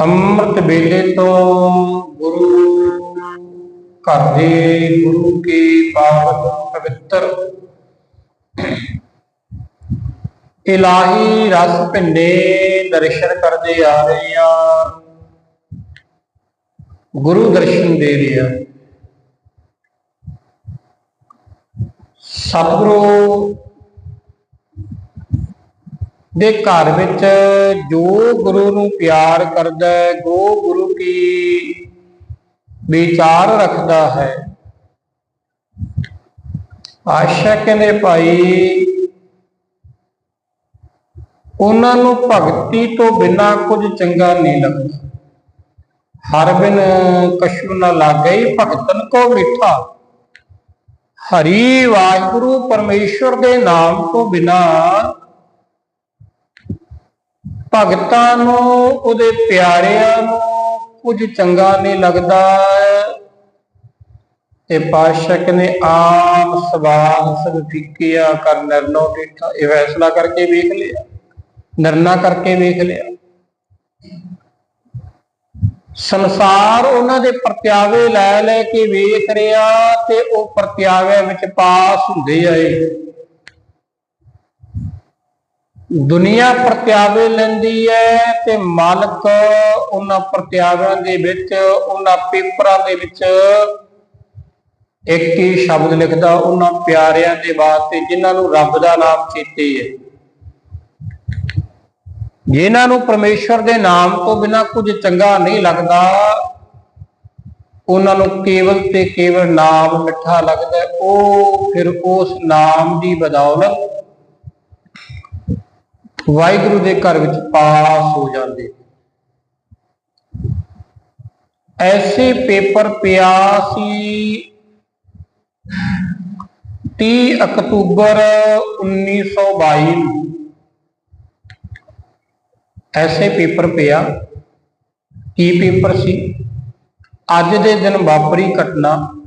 ਅੰਮ੍ਰਿਤ ਵੇਲੇ ਤੋਂ ਗੁਰੂ ਘਰ ਦੇ ਗੁਰੂ ਕੇ ਪਾਵਨ ਪਵਿੱਤਰ। ਇਲਾਹੀ ਰਸ ਭਿੰਡੇ ਦਰਸ਼ਨ ਕਰਦੇ ਆ ਰਹੇ ਆ। ਗੁਰੂ ਦਰਸ਼ਨ ਦੇ ਰਹੇ ਆ। ਸਤਿਗੁਰੂ ਦੇ ਘਰ ਵਿੱਚ ਜੋ ਗੁਰੂ ਨੂੰ ਪਿਆਰ ਕਰਦਾ ਹੈ, ਜੋ ਗੁਰੂ ਕੀ ਵਿਚਾਰ ਰੱਖਦਾ ਹੈ। ਆਸ਼ਾ ਕਹਿੰਦੇ, ਭਾਈ, ਉਹਨਾਂ ਨੂੰ ਭਗਤੀ ਤੋਂ ਬਿਨਾ ਕੁਝ ਚੰਗਾ ਨਹੀਂ ਲੱਗਦਾ। ਹਰ ਬਿਨ ਕਸ਼ੂ ਨਾ ਲਾਗਈ ਭਗਤਨ ਕੋ ਮਿੱਠਾ। ਹਰੀ ਵਾਹਿਗੁਰੂ ਪਰਮੇਸ਼ਵਰ ਦੇ ਨਾਮ ਤੋਂ ਬਿਨਾ ਭਗਤਾਂ ਨੂੰ, ਉਹਦੇ ਪਿਆਰਿਆਂ ਨੂੰ ਕੁਝ ਚੰਗਾ ਨਹੀਂ ਲੱਗਦਾ। ਤੇ ਪਾਸ਼ਕ ਨੇ ਆਮ ਸਵਾਲ ਸਭ ਕਰ ਨਰਨੋ ਡਿਠਾ ਇਹ ਫੈਸਲਾ ਕਰਕੇ ਵੇਖ ਲਿਆ। ਨਰਨਾ ਕਰਕੇ ਵੇਖ ਲਿਆ। ਸੰਸਾਰ ਉਹਨਾਂ ਦੇ ਪ੍ਰਤਿਆਵੇ ਲੈ ਲੈ ਕੇ ਵੇਖ ਰਿਹਾ ਤੇ ਉਹ ਪ੍ਰਤਿਆਵਿਆਂ ਵਿੱਚ ਪਾਸ ਹੁੰਦੇ ਆਏ। ਦੁਨੀਆ ਪ੍ਰਤਿਆਵੇ ਲੈਂਦੀ ਹੈ ਤੇ ਮਾਲਕ ਉਹਨਾਂ ਪ੍ਰਤਿਆਵਿਆਂ ਦੇ ਵਿੱਚ, ਉਹਨਾਂ ਪੇਪਰਾਂ ਦੇ ਵਿੱਚ ਇੱਕ ਹੀ ਸ਼ਬਦ ਲਿਖਦਾ, ਉਹਨਾਂ ਪਿਆਰਿਆਂ ਦੇ ਵਾਸਤੇ ਜਿਨ੍ਹਾਂ ਨੂੰ ਰੱਬ ਦਾ ਨਾਮ ਚੇਤੇ ਹੈ ਜਿਨ੍ਹਾਂ ਨੂੰ ਪਰਮੇਸ਼ਰ ਦੇ ਨਾਮ ਤੋਂ ਬਿਨਾ ਕੁਝ ਚੰਗਾ ਨਹੀਂ ਲੱਗਦਾ, ਉਹਨਾਂ ਨੂੰ ਕੇਵਲ ਤੇ ਕੇਵਲ ਨਾਮ ਮਿੱਠਾ ਲੱਗਦਾ, ਉਹ ਫਿਰ ਉਸ ਨਾਮ ਦੀ ਬਦੌਲਤ ਵਾਹਿਗੁਰੂ ਦੇ ਘਰ ਵਿੱਚ ਪਾਸ ਹੋ ਜਾਂਦੇ। ਐਸੇ ਪੇਪਰ ਪਿਆ ਸੀ 30 ਅਕਤੂਬਰ 1922 ਨੂੰ। ਐਸੇ ਪੇਪਰ ਪਿਆ। ਕੀ ਪੇਪਰ ਸੀ? ਅੱਜ ਦੇ ਦਿਨ ਵਾਪਰੀ ਘਟਨਾ।